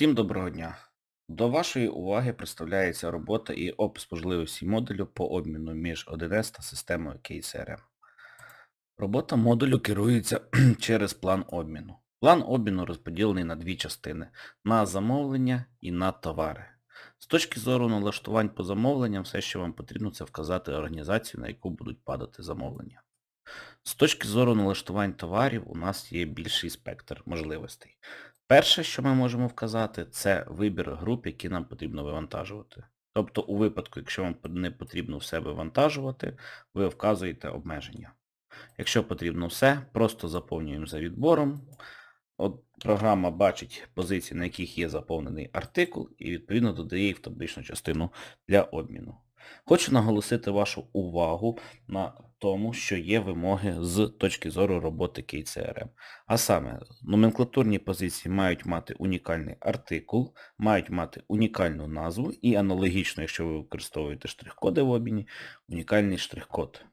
Всім доброго дня. До вашої уваги представляється робота і опис можливості модулю по обміну між 1С та системою KCRM. Робота модулю керується через план обміну. План обміну розподілений на дві частини – на замовлення і на товари. З точки зору налаштувань по замовленням, все, що вам потрібно, це вказати організацію, на яку будуть падати замовлення. З точки зору налаштувань товарів у нас є більший спектр можливостей. Перше, що ми можемо вказати, це вибір груп, які нам потрібно вивантажувати. Тобто у випадку, якщо вам не потрібно все вивантажувати, ви вказуєте обмеження. Якщо потрібно все, просто заповнюємо за відбором. От програма бачить позиції, на яких є заповнений артикул, і відповідно додає їх в табличну частину для обміну. Хочу наголосити вашу увагу на тому, що є вимоги з точки зору роботи KCRM. А саме, номенклатурні позиції мають мати унікальний артикул, мають мати унікальну назву і аналогічно, якщо ви використовуєте штрих-коди в обміні, унікальний штрих-код.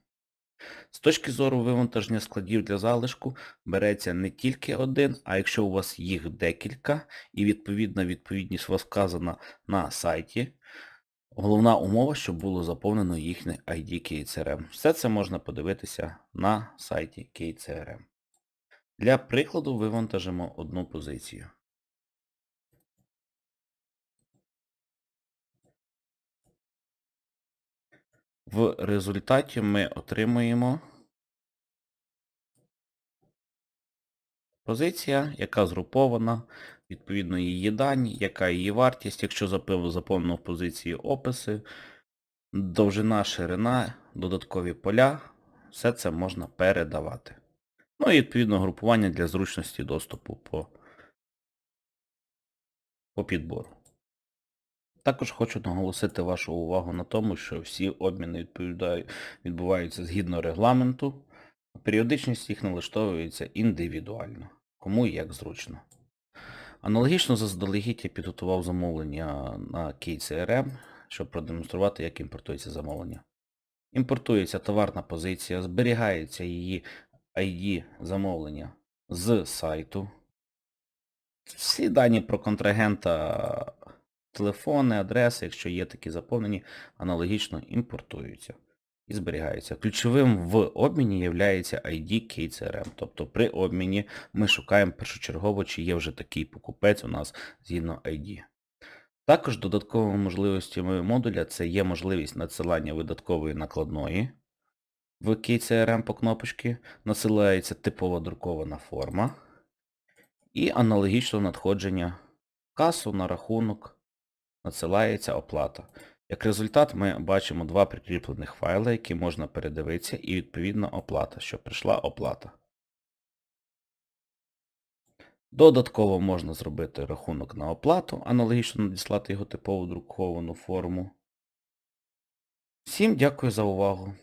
З точки зору вивантаження складів для залишку береться не тільки один, а якщо у вас їх декілька і відповідна відповідність вказана на сайті, головна умова, щоб було заповнено їхнє ID KCRM. Все це можна подивитися на сайті KCRM. Для прикладу вивантажимо одну позицію. В результаті ми отримуємо позиція, яка згрупована, відповідно її дані, яка її вартість, якщо запив- заповнено в позиції описи, довжина, ширина, додаткові поля, все це можна передавати. Ну і відповідно групування для зручності доступу по, по підбору. Також хочу наголосити вашу увагу на тому, що всі обміни відбуваються згідно регламенту, а періодичність їх налаштовується індивідуально, кому і як зручно. Аналогічно заздалегідь я підготував замовлення на KCRM, щоб продемонструвати, як імпортується замовлення. Імпортується товарна позиція, зберігається її ID замовлення з сайту. Всі дані про контрагента, телефони, адреси, якщо є такі заповнені, аналогічно імпортуються і зберігаються. Ключовим в обміні є ID KCRM. Тобто при обміні ми шукаємо першочергово, чи є вже такий покупець у нас згідно ID. Також додатковими можливостями модуля це є можливість надсилання видаткової накладної в KCRM по кнопочці, насилається типова друкована форма і аналогічно надходження касу на рахунок надсилається оплата. Як результат ми бачимо два прикріплених файли, які можна передивитися, і відповідна оплата, що прийшла оплата. Додатково можна зробити рахунок на оплату, аналогічно надіслати його типову друковану форму. Всім дякую за увагу.